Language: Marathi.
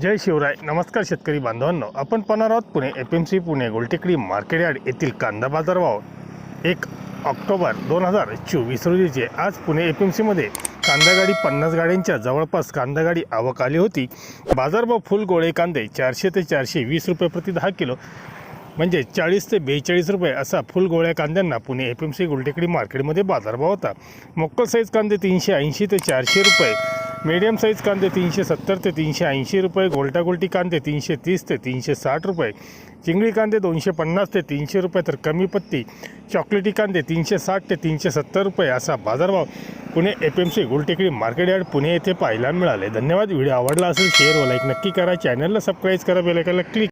जय शिवराय. नमस्कार शेतकरी बांधवांनो. आपण पाहणार आहोत Pune F M C Pune Goltekdi market yard येथील कांदा बाजारभाव एक ऑक्टोबर दोन हजार चोवीस रोजीचे आज पुणे एफ एम सीमध्ये कांदा गाडी पन्नास गाड्यांच्या जवळपास कांदा गाडी आवक आली होती. बाजारभाव फुल गोळे कांदे चारशे ते चारशे वीस रुपये प्रति दहा किलो म्हणजे चाळीस ते बेचाळीस रुपये असा फुल गोळ्या कांद्यांना Pune F M C Gultekdi मार्केटमध्ये बाजारभाव होता. मोक्कल साईज कांदे तीनशे ऐंशी ते चारशे रुपये मीडियम साईज कांदे तीनशे सत्तर ते तीनशे ऐंशी रुपये गोलटागोलटी कांदे तीनशे तीस ते तीनशे साठ रुपये चिंगळी कांदे दोनशे पन्नास ते तीनशे रुपये तर कमी पत्ती चॉकलेटी कांदे तीनशे साठ ते तीनशे सत्तर रुपये असा बाजारभाव. Pune F M C Gultekdi market yard Pune येथे पाहायला मिळाले. धन्यवाद. व्हिडिओ आवडला असेल शेअर व लाईक नक्की करा. चॅनलला सबस्क्राईब करा बेलायकनला क्लिक